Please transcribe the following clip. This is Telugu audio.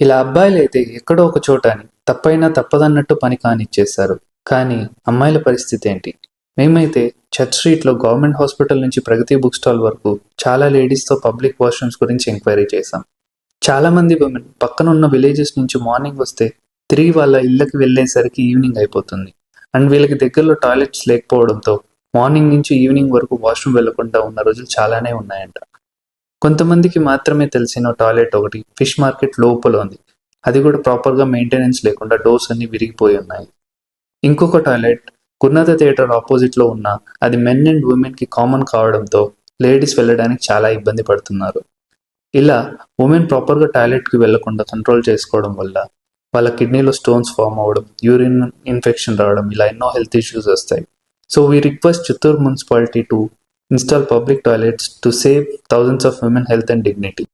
ఇలా అబ్బాయిలు అయితే ఎక్కడో ఒక చోట అని తప్పైనా తప్పదన్నట్టు పని కానిచ్చేశారు. కానీ అమ్మాయిల పరిస్థితి ఏంటి? మేమైతే చర్చ్ స్ట్రీట్లో గవర్నమెంట్ హాస్పిటల్ నుంచి ప్రగతి బుక్ స్టాల్ వరకు చాలా లేడీస్తో పబ్లిక్ వాష్రూమ్స్ గురించి ఎంక్వైరీ చేశాం. చాలా మంది పక్కన ఉన్న విలేజెస్ నుంచి మార్నింగ్ వస్తే తిరిగి వాళ్ళ ఇళ్ళకి వెళ్ళేసరికి ఈవినింగ్ అయిపోతుంది. అండ్ వీళ్ళకి దగ్గరలో టాయిలెట్స్ లేకపోవడంతో మార్నింగ్ నుంచి ఈవినింగ్ వరకు వాష్రూమ్ వెళ్ళకుండా ఉన్న రోజులు చాలానే ఉన్నాయంట. కొంతమందికి మాత్రమే తెలిసిన టాయిలెట్ ఒకటి ఫిష్ మార్కెట్ లోపల ఉంది. అది కూడా ప్రాపర్గా మెయింటెనెన్స్ లేకుండా డోర్స్ అన్ని విరిగిపోయి ఉన్నాయి. ఇంకొక టాయిలెట్ గున్నత థియేటర్ ఆపోజిట్లో ఉన్న అది మెన్ అండ్ ఉమెన్కి కామన్ కావడంతో లేడీస్ వెళ్ళడానికి చాలా ఇబ్బంది పడుతున్నారు. ఇలా ఉమెన్ ప్రాపర్గా టాయిలెట్కి వెళ్ళకుండా కంట్రోల్ చేసుకోవడం వల్ల వాళ్ళ కిడ్నీలో స్టోన్స్ ఫామ్ అవ్వడం యూరిన్ ఇన్ఫెక్షన్ రావడం ఇలా ఎన్నో హెల్త్ ఇష్యూస్ వస్తాయి. So we request Chittoor municipality to Install public toilets to save thousands of women health and dignity.